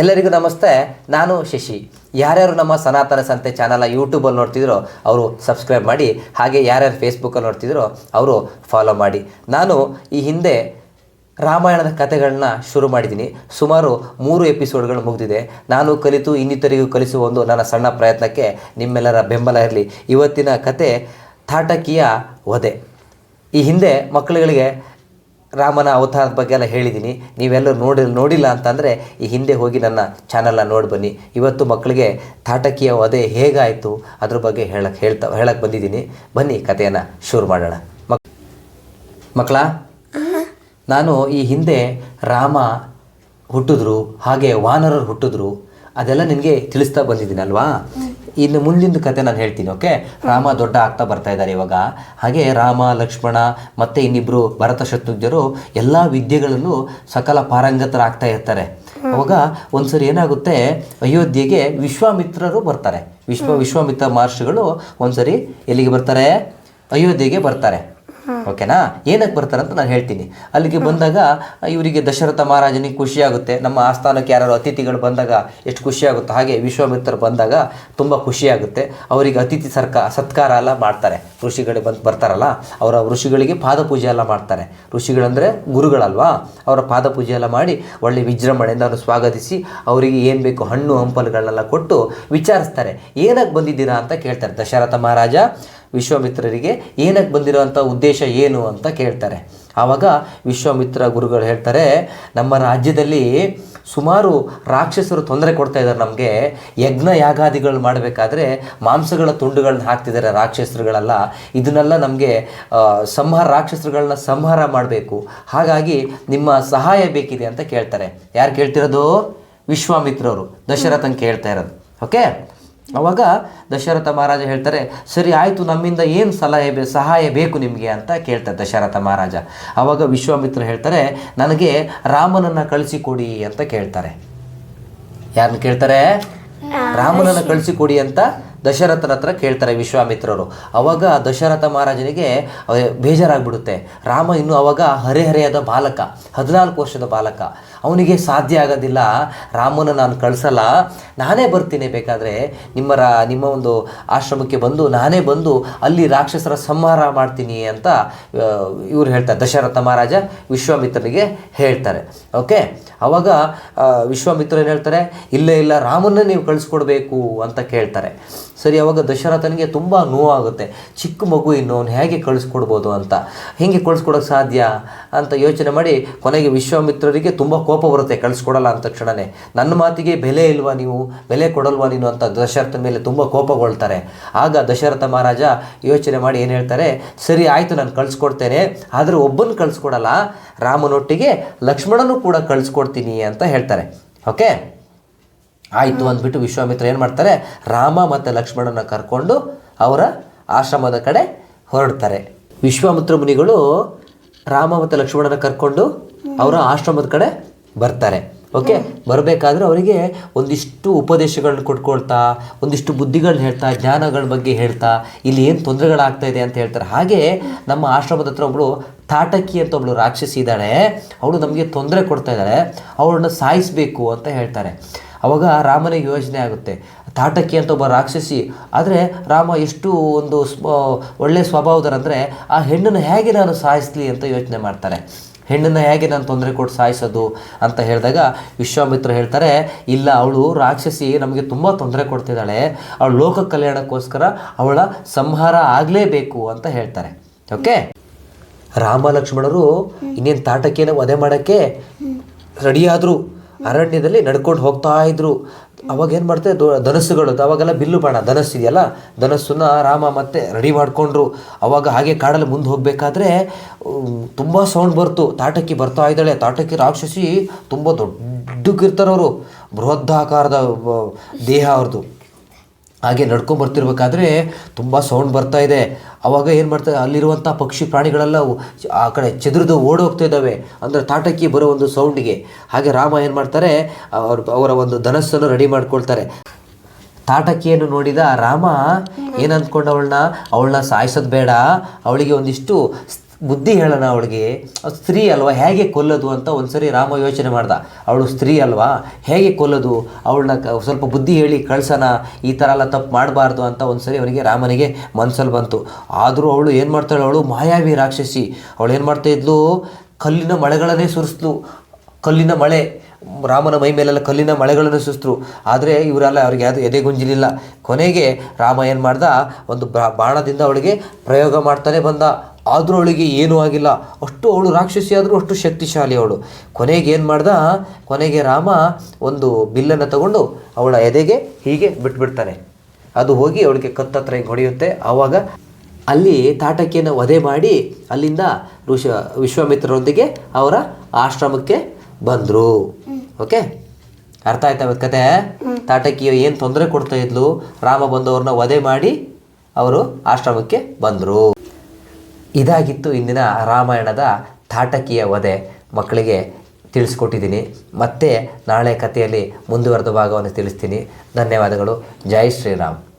ಎಲ್ಲರಿಗೂ ನಮಸ್ತೆ, ನಾನು ಶಶಿ. ಯಾರ್ಯಾರು ನಮ್ಮ ಸನಾತನ ಸಂತೆ ಚಾನಲ್ನ ಯೂಟ್ಯೂಬಲ್ಲಿ ನೋಡ್ತಿದ್ರೋ ಅವರು ಸಬ್ಸ್ಕ್ರೈಬ್ ಮಾಡಿ, ಹಾಗೆ ಯಾರ್ಯಾರು ಫೇಸ್ಬುಕ್ಕಲ್ಲಿ ನೋಡ್ತಿದ್ರೋ ಅವರು ಫಾಲೋ ಮಾಡಿ. ನಾನು ಈ ಹಿಂದೆ ರಾಮಾಯಣದ ಕಥೆಗಳನ್ನ ಶುರು ಮಾಡಿದ್ದೀನಿ. ಸುಮಾರು ಮೂರು ಎಪಿಸೋಡ್ಗಳು ಮುಗಿದಿದೆ. ನಾನು ಕಲಿತು, ಇನ್ನಿತರಿಗೂ ಕಲಿಸುವ ಒಂದು ನನ್ನ ಸಣ್ಣ ಪ್ರಯತ್ನಕ್ಕೆ ನಿಮ್ಮೆಲ್ಲರ ಬೆಂಬಲ ಇರಲಿ. ಇವತ್ತಿನ ಕತೆ, ತಾಟಕಿಯ ವಧೆ. ಈ ಹಿಂದೆ ಮಕ್ಕಳುಗಳಿಗೆ ರಾಮನ ಅವತಾರದ ಬಗ್ಗೆ ಎಲ್ಲ ಹೇಳಿದ್ದೀನಿ ನೀವೆಲ್ಲರೂ ನೋಡಿ ನೋಡಿಲ್ಲ ಅಂತಂದರೆ ಈ ಹಿಂದೆ ಹೋಗಿ ನನ್ನ ಚಾನಲ್ನ ನೋಡಿ ಬನ್ನಿ. ಇವತ್ತು ಮಕ್ಕಳಿಗೆ ತಾಟಕಿಯ ವಧೆ ಹೇಗಾಯಿತು ಅದ್ರ ಬಗ್ಗೆ ಹೇಳಕ್ಕೆ ಹೇಳ್ತಾ ಹೇಳಕ್ಕೆ ಬಂದಿದ್ದೀನಿ ಬನ್ನಿ ಕಥೆಯನ್ನು ಶುರು ಮಾಡೋಣ. ಮಕ್, ಮಕ್ಕಳ? ನಾನು ಈ ಹಿಂದೆ ರಾಮ ಹುಟ್ಟಿದ್ರು, ಹಾಗೆ ವಾನರರು ಹುಟ್ಟಿದ್ರು, ಅದೆಲ್ಲ ನಿನಗೆ ತಿಳಿಸ್ತಾ ಬಂದಿದ್ದೀನಲ್ವಾ ಇನ್ನು ಮುಂದಿನ ಕತೆ ನಾನು ಹೇಳ್ತೀನಿ ಓಕೆ ರಾಮ ದೊಡ್ಡ ಆಗ್ತಾ ಬರ್ತಾ ಇದ್ದಾರೆ ಇವಾಗ. ಹಾಗೆ ರಾಮ, ಲಕ್ಷ್ಮಣ ಮತ್ತು ಇನ್ನಿಬ್ಬರು ಭರತ ಶತ್ರುಘ್ನರು ಎಲ್ಲ ವಿದ್ಯೆಗಳಲ್ಲೂ ಸಕಲ ಪಾರಂಗತರಾಗ್ತಾ ಇರ್ತಾರೆ. ಅವಾಗ ಒಂದ್ಸರಿ ಏನಾಗುತ್ತೆ, ಅಯೋಧ್ಯೆಗೆ ವಿಶ್ವಾಮಿತ್ರರು ಬರ್ತಾರೆ. ವಿಶ್ವ, ವಿಶ್ವಾಮಿತ್ರ ಮಹರ್ಷಿಗಳು ಒಂದ್ಸರಿ ಎಲ್ಲಿಗೆ ಬರ್ತಾರೆ? ಅಯೋಧ್ಯೆಗೆ ಬರ್ತಾರೆ. ಓಕೆನಾ? ಏನಕ್ಕೆ ಬರ್ತಾರೆ ಅಂತ ನಾನು ಹೇಳ್ತೀನಿ. ಅಲ್ಲಿಗೆ ಬಂದಾಗ ಇವರಿಗೆ ದಶರಥ ಮಹಾರಾಜನಿಗೆ ಖುಷಿಯಾಗುತ್ತೆ. ನಮ್ಮ ಆಸ್ಥಾನಕ್ಕೆ ಯಾರು ಅತಿಥಿಗಳು ಬಂದಾಗ ಎಷ್ಟು ಖುಷಿಯಾಗುತ್ತೋ ಹಾಗೆ ವಿಶ್ವಾಮಿತ್ರರು ಬಂದಾಗ ತುಂಬ ಖುಷಿಯಾಗುತ್ತೆ. ಅವರಿಗೆ ಅತಿಥಿ ಸರ್ಕ, ಸತ್ಕಾರ ಎಲ್ಲ ಮಾಡ್ತಾರೆ. ಋಷಿಗಳಿಗೆ ಬಂದು, ಬರ್ತಾರಲ್ಲ, ಅವರ ಋಷಿಗಳಿಗೆ ಪಾದ ಪೂಜೆ ಎಲ್ಲ ಮಾಡ್ತಾರೆ. ಋಷಿಗಳಂದರೆ ಗುರುಗಳಲ್ವಾ? ಅವರ ಪಾದ ಪೂಜೆ ಎಲ್ಲ ಮಾಡಿ ಒಳ್ಳೆ ವಿಜೃಂಭಣೆಯಿಂದ ಅವರು ಸ್ವಾಗತಿಸಿ ಅವರಿಗೆ ಏನು ಬೇಕು ಹಣ್ಣು, ಹಂಪಲುಗಳನ್ನೆಲ್ಲ ಕೊಟ್ಟು ವಿಚಾರಿಸ್ತಾರೆ. ಏನಕ್ಕೆ ಬಂದಿದ್ದೀರಾ ಅಂತ ಕೇಳ್ತಾರೆ. ದಶರಥ ಮಹಾರಾಜ, ವಿಶ್ವಾಮಿತ್ರರಿಗೆ ಏನಕ್ಕೆ ಬಂದಿರೋಂಥ ಉದ್ದೇಶ ಏನು ಅಂತ ಕೇಳ್ತಾರೆ. ಆವಾಗ ವಿಶ್ವಾಮಿತ್ರ ಗುರುಗಳು ಹೇಳ್ತಾರೆ, ನಮ್ಮ ರಾಜ್ಯದಲ್ಲಿ ಸುಮಾರು ರಾಕ್ಷಸರು ತೊಂದರೆ ಕೊಡ್ತಾ ಇದ್ದಾರೆ ನಮಗೆ. ಯಜ್ಞ ಯಾಗಾದಿಗಳು ಮಾಡಬೇಕಾದ್ರೆ ಮಾಂಸಗಳ ತುಂಡುಗಳನ್ನ ಹಾಕ್ತಿದ್ದಾರೆ ರಾಕ್ಷಸರುಗಳೆಲ್ಲ. ಇದನ್ನೆಲ್ಲ ನಮಗೆ ಸಂಹಾರ ರಾಕ್ಷಸರುಗಳನ್ನ ಸಂಹಾರ ಮಾಡಬೇಕು. ಹಾಗಾಗಿ ನಿಮ್ಮ ಸಹಾಯ ಬೇಕಿದೆ ಅಂತ ಕೇಳ್ತಾರೆ. ಯಾರು ಕೇಳ್ತಿರೋದು? ವಿಶ್ವಾಮಿತ್ರವರು ದಶರಥನ್ ಕೇಳ್ತಾ ಇರೋದು. ಓಕೆ? ಅವಾಗ ದಶರಥ ಮಹಾರಾಜ ಹೇಳ್ತಾರೆ ಸರಿ ಆಯಿತು ನಮ್ಮಿಂದ ಏನು ಸಲಹೆ ಬೇ ಸಹಾಯ ಬೇಕು ನಿಮಗೆ? ಅಂತ ಕೇಳ್ತಾರೆ ದಶರಥ ಮಹಾರಾಜ. ಅವಾಗ ವಿಶ್ವಾಮಿತ್ರ ಹೇಳ್ತಾರೆ ನನಗೆ ರಾಮನನ್ನು ಕಳಿಸಿಕೊಡಿ ಅಂತ ಕೇಳ್ತಾರೆ. ಯಾರನ್ನ ಕೇಳ್ತಾರೆ? ರಾಮನನ್ನು ಕಳಿಸಿಕೊಡಿ ಅಂತ ದಶರಥನ ಹತ್ರ ಕೇಳ್ತಾರೆ ವಿಶ್ವಾಮಿತ್ರರು. ಅವಾಗ ದಶರಥ ಮಹಾರಾಜನಿಗೆ ಬೇಜಾರಾಗ್ಬಿಡುತ್ತೆ. ರಾಮ ಇನ್ನು ಅವಾಗ ಹರೆಹರೆಯದ ಬಾಲಕ, ಹದಿನಾಲ್ಕು ವರ್ಷದ ಬಾಲಕ. ಅವನಿಗೆ ಸಾಧ್ಯ ಆಗೋದಿಲ್ಲ. ರಾಮನ ನಾನು ಕಳಿಸಲ್ಲ. ನಾನೇ ಬರ್ತೀನಿ ಬೇಕಾದರೆ ನಿಮ್ಮ ರಾ, ನಿಮ್ಮ ಒಂದು ಆಶ್ರಮಕ್ಕೆ ಬಂದು ನಾನೇ ಬಂದು ಅಲ್ಲಿ ರಾಕ್ಷಸರ ಸಂಹಾರ ಮಾಡ್ತೀನಿ ಅಂತ ಇವ್ರು ಹೇಳ್ತಾರೆ. ದಶರಥ ಮಹಾರಾಜ ವಿಶ್ವಾಮಿತ್ರನಿಗೆ ಹೇಳ್ತಾರೆ. ಓಕೆ? ಅವಾಗ ವಿಶ್ವಾಮಿತ್ರ ಏನು ಹೇಳ್ತಾರೆ? ಇಲ್ಲೇ ಇಲ್ಲ, ರಾಮನ್ನೇ ನೀವು ಕಳಿಸ್ಕೊಡ್ಬೇಕು ಅಂತ ಕೇಳ್ತಾರೆ. ಸರಿ, ಅವಾಗ ದಶರಥನಿಗೆ ತುಂಬ ನೋವಾಗುತ್ತೆ. ಚಿಕ್ಕ ಮಗು ಇನ್ನು ಅವ್ನು ಹೇಗೆ ಕಳಿಸ್ಕೊಡ್ಬೋದು ಅಂತ. ಹೇಗೆ ಕಳಿಸ್ಕೊಡೋಕೆ ಸಾಧ್ಯ ಅಂತ ಯೋಚನೆ ಮಾಡಿ ಕೊನೆಗೆ ವಿಶ್ವಾಮಿತ್ರರಿಗೆ ತುಂಬ ಕೋಪ ಬರುತ್ತೆ, ಕಳಿಸ್ಕೊಡಲ್ಲ ಅಂತ ತಕ್ಷಣವೇ ನನ್ನ ಮಾತಿಗೆ ಬೆಲೆ ಇಲ್ವಾ ನೀವು? ಬೆಲೆ ಕೊಡಲ್ವಾ ನೀನು ಅಂತ ದಶರಥ ಮೇಲೆ ತುಂಬ ಕೋಪಗೊಳ್ತಾರೆ. ಆಗ ದಶರಥ ಮಹಾರಾಜ ಯೋಚನೆ ಮಾಡಿ ಏನು ಹೇಳ್ತಾರೆ? ಸರಿ, ಆಯಿತು, ನಾನು ಕಳಿಸ್ಕೊಡ್ತೇನೆ. ಆದರೆ ಒಬ್ಬನ ಕಳಿಸ್ಕೊಡಲ್ಲ, ರಾಮನೊಟ್ಟಿಗೆ ಲಕ್ಷ್ಮಣನೂ ಕೂಡ ಕಳಿಸ್ಕೊಡ್ತೀನಿ ಅಂತ ಹೇಳ್ತಾರೆ. ಓಕೆ ಆಯಿತು ಅಂದ್ಬಿಟ್ಟು ವಿಶ್ವಾಮಿತ್ರ ಏನು ಮಾಡ್ತಾರೆ? ರಾಮ ಮತ್ತು ಲಕ್ಷ್ಮಣನ ಕರ್ಕೊಂಡು ಅವರ ಆಶ್ರಮದ ಕಡೆ ಹೊರಡ್ತಾರೆ. ವಿಶ್ವಾಮಿತ್ರ ಮುನಿಗಳು ರಾಮ ಮತ್ತು ಲಕ್ಷ್ಮಣನ ಕರ್ಕೊಂಡು ಅವರ ಆಶ್ರಮದ ಕಡೆ ಬರ್ತಾರೆ. ಓಕೆ ಬರಬೇಕಾದ್ರೆ ಅವರಿಗೆ ಒಂದಿಷ್ಟು ಉಪದೇಶಗಳನ್ನ ಕೊಟ್ಕೊಳ್ತಾ, ಒಂದಿಷ್ಟು ಬುದ್ಧಿಗಳನ್ನ ಹೇಳ್ತಾ, ಜ್ಞಾನಗಳ ಬಗ್ಗೆ ಹೇಳ್ತಾ, ಇಲ್ಲಿ ಏನು ತೊಂದರೆಗಳಾಗ್ತಾ ಇದೆ ಅಂತ ಹೇಳ್ತಾರೆ. ಹಾಗೆ ನಮ್ಮ ಆಶ್ರಮದ ಹತ್ರ ಒಬ್ಬಳು ತಾಟಕಿ ಅಂತ ಒಬ್ಳು ರಾಕ್ಷಸಿ ಇದ್ದಾಳೆ. ಅವಳು ನಮಗೆ ತೊಂದರೆ ಕೊಡ್ತಾ ಇದ್ದಾಳೆ. ಅವಳನ್ನ ಸಾಯಿಸಬೇಕು ಅಂತ ಹೇಳ್ತಾರೆ. ಅವಾಗ ರಾಮನಿಗೆ ಯೋಚನೆ ಆಗುತ್ತೆ. ತಾಟಕಿ ಅಂತ ಒಬ್ಬ ರಾಕ್ಷಸಿ ಆದರೆ ರಾಮ ಎಷ್ಟು ಒಂದು ಒಳ್ಳೆಯ ಸ್ವಭಾವದರಂದರೆ ಆ ಹೆಣ್ಣನ್ನು ಹೇಗೆ ನಾನು ಸಾಯಿಸಲಿ ಅಂತ ಯೋಚನೆ ಮಾಡ್ತಾರೆ. ಹೆಣ್ಣನ್ನು ಹೇಗೆ ನಾನು ತೊಂದರೆ ಕೊಟ್ಟು ಸಾಯಿಸೋದು ಅಂತ ಹೇಳಿದಾಗ ವಿಶ್ವಾಮಿತ್ರ ಹೇಳ್ತಾರೆ ಇಲ್ಲ ಅವಳು ರಾಕ್ಷಸಿ ನಮಗೆ ತುಂಬ ತೊಂದರೆ ಕೊಡ್ತಿದ್ದಾಳೆ ಅವಳು ಲೋಕ ಕಲ್ಯಾಣಕ್ಕೋಸ್ಕರ ಅವಳ ಸಂಹಾರ ಆಗಲೇಬೇಕು ಅಂತ ಹೇಳ್ತಾರೆ. ಓಕೆ? ರಾಮ ಲಕ್ಷ್ಮಣರು ಇನ್ನೇನು ತಾಟಕಿಯನ್ನು ವಧೆ ಮಾಡೋಕ್ಕೆ ರೆಡಿಯಾದರು. ಅರಣ್ಯದಲ್ಲಿ ನಡ್ಕೊಂಡು ಹೋಗ್ತಾ ಇದ್ರು. ಅವಾಗ ಏನು ದೊ, ಧನಸ್ಸುಗಳು ಅವಾಗೆಲ್ಲ ಬಿಲ್ಲು ಬಾಣ, ಧನಸ್ಸು ಇದೆಯಲ್ಲ? ಧನಸ್ಸನ್ನ ರಾಮ ಮತ್ತೆ ರೆಡಿ ಮಾಡಿಕೊಂಡ್ರು. ಅವಾಗ ಹಾಗೆ ಕಾಡಲ್ಲಿ ಮುಂದೆ ಹೋಗಬೇಕಾದ್ರೆ ತುಂಬ ಸೌಂಡ್ ಬರ್ತು. ತಾಟಕ್ಕಿ ಬರ್ತಾ ಇದ್ದಾಳೆ. ತಾಟಕ್ಕಿ ರಾಕ್ಷಸಿ ತುಂಬ ದೊಡ್ಡಕ್ಕಿರ್ತಾರವರು ಬೃಹದಾಕಾರದ, ವ- ದೇಹ ಅವ್ರದ್ದು ಹಾಗೆ ನಡ್ಕೊಂಡು ಬರ್ತಿರ್ಬೇಕಾದ್ರೆ ತುಂಬ ಸೌಂಡ್ ಬರ್ತಾ ಇದೆ. ಅವಾಗ ಏನು ಮಾಡ್ತಾರೆ ಅಲ್ಲಿರುವಂಥ ಪಕ್ಷಿ ಪ್ರಾಣಿಗಳೆಲ್ಲ ಆ ಕಡೆ ಚದುರಿದು ಓಡೋಗ್ತಾ ಇದ್ದಾವೆ. ಅಂದರೆ ತಾಟಕ್ಕಿ ಬರೋ ಒಂದು ಸೌಂಡಿಗೆ ಹಾಗೆ ರಾಮ ಏನು ಮಾಡ್ತಾರೆ, ಅವ್ರ ಅವರ ಒಂದು ಧನಸ್ಸನ್ನು ರೆಡಿ ಮಾಡ್ಕೊಳ್ತಾರೆ. ತಾಟಕಿಯನ್ನು ನೋಡಿದ ರಾಮ ಏನು ಅಂದ್ಕೊಂಡು ಅವಳನ್ನ ಅವಳನ್ನ ಸಾಯಿಸೋದು ಬೇಡ. ಅವಳಿಗೆ ಒಂದಿಷ್ಟು ಬುದ್ಧಿ ಹೇಳೋಣ ಅವಳಿಗೆ ಅವ್ಳು ಸ್ತ್ರೀ ಅಲ್ವಾ? ಹೇಗೆ ಕೊಲ್ಲೋದು? ಅಂತ ಒಂದ್ಸರಿ ರಾಮ ಯೋಚನೆ ಮಾಡ್ದ. ಅವಳು ಸ್ತ್ರೀ ಅಲ್ವಾ? ಹೇಗೆ ಕೊಲ್ಲೋದು? ಅವಳನ್ನ ಸ್ವಲ್ಪ ಬುದ್ಧಿ ಹೇಳಿ ಕಳ್ಸೋಣ. ಈ ಥರ ಎಲ್ಲ ತಪ್ಪು ಮಾಡಬಾರ್ದು ಅಂತ ಒಂದ್ಸರಿ ಅವನಿಗೆ ರಾಮನಿಗೆ ಮನಸ್ಸಲ್ಲಿ ಬಂತು. ಆದರೂ ಅವಳು ಏನು ಮಾಡ್ತಾಳೆ ಅವಳು? ಮಾಯಾವಿ ರಾಕ್ಷಸಿ. ಅವಳು ಏನು ಮಾಡ್ತಾ ಇದ್ಲು? ಕಲ್ಲಿನ ಮಳೆಗಳನ್ನೇ ಸುರಿಸ್ಲು. ಕಲ್ಲಿನ ಮಳೆ. ರಾಮನ ಮೈ ಮೇಲೆಲ್ಲ ಕಲ್ಲಿನ ಮಳೆಗಳನ್ನು ಸುಸ್ತರು ಆದರೆ ಇವರೆಲ್ಲ ಅವ್ರಿಗೆ ಯಾವುದು ಎದೆಗುಂಜಿಲಿಲ್ಲ ಕೊನೆಗೆ ರಾಮ ಏನು ಮಾಡ್ದ? ಒಂದು ಬಾಣದಿಂದ ಅವಳಿಗೆ ಪ್ರಯೋಗ ಮಾಡ್ತಾನೆ ಬಂದ. ಆದರೂ ಅವಳಿಗೆ ಏನೂ ಆಗಿಲ್ಲ. ಅಷ್ಟು ಅವಳು ರಾಕ್ಷಸಿ ಆದರೂ ಅಷ್ಟು ಶಕ್ತಿಶಾಲಿ ಅವಳು. ಕೊನೆಗೆ ಏನು ಮಾಡ್ದ? ಕೊನೆಗೆ ರಾಮ ಒಂದು ಬಿಲ್ಲನ್ನು ತಗೊಂಡು ಅವಳ ಎದೆಗೆ ಹೀಗೆ ಬಿಟ್ಬಿಡ್ತಾನೆ. ಅದು ಹೋಗಿ ಅವಳಿಗೆ ಕತ್ತತ್ರ ಹಿಂಗೆ ಹೊಡೆಯುತ್ತೆ. ಆವಾಗ ಅಲ್ಲಿ ತಾಟಕಿಯನ್ನು ವಧೆ ಮಾಡಿ ಅಲ್ಲಿಂದ ಋಷ ವಿಶ್ವಾಮಿತ್ರರೊಂದಿಗೆ ಅವರ ಆಶ್ರಮಕ್ಕೆ ಬಂದರು. ಓಕೆ? ಅರ್ಥ ಆಯ್ತಾ ಇವತ್ತು ಕತೆ? ತಾಟಕಿಯ ಏನು ತೊಂದರೆ ಕೊಡ್ತಾ ಇದ್ಲು? ರಾಮ ಬಂದವ್ರನ್ನ ವಧೆ ಮಾಡಿ ಅವರು ಆಶ್ರಮಕ್ಕೆ ಬಂದರು. ಇದಾಗಿತ್ತು ಇಂದಿನ ರಾಮಾಯಣದ ತಾಟಕಿಯ ವಧೆ. ಮಕ್ಕಳಿಗೆ ತಿಳಿಸ್ಕೊಟ್ಟಿದ್ದೀನಿ. ಮತ್ತೆ ನಾಳೆ ಕಥೆಯಲ್ಲಿ ಮುಂದುವರೆದ ಭಾಗವನ್ನು ತಿಳಿಸ್ತೀನಿ. ಧನ್ಯವಾದಗಳು. ಜೈ ಶ್ರೀರಾಮ್.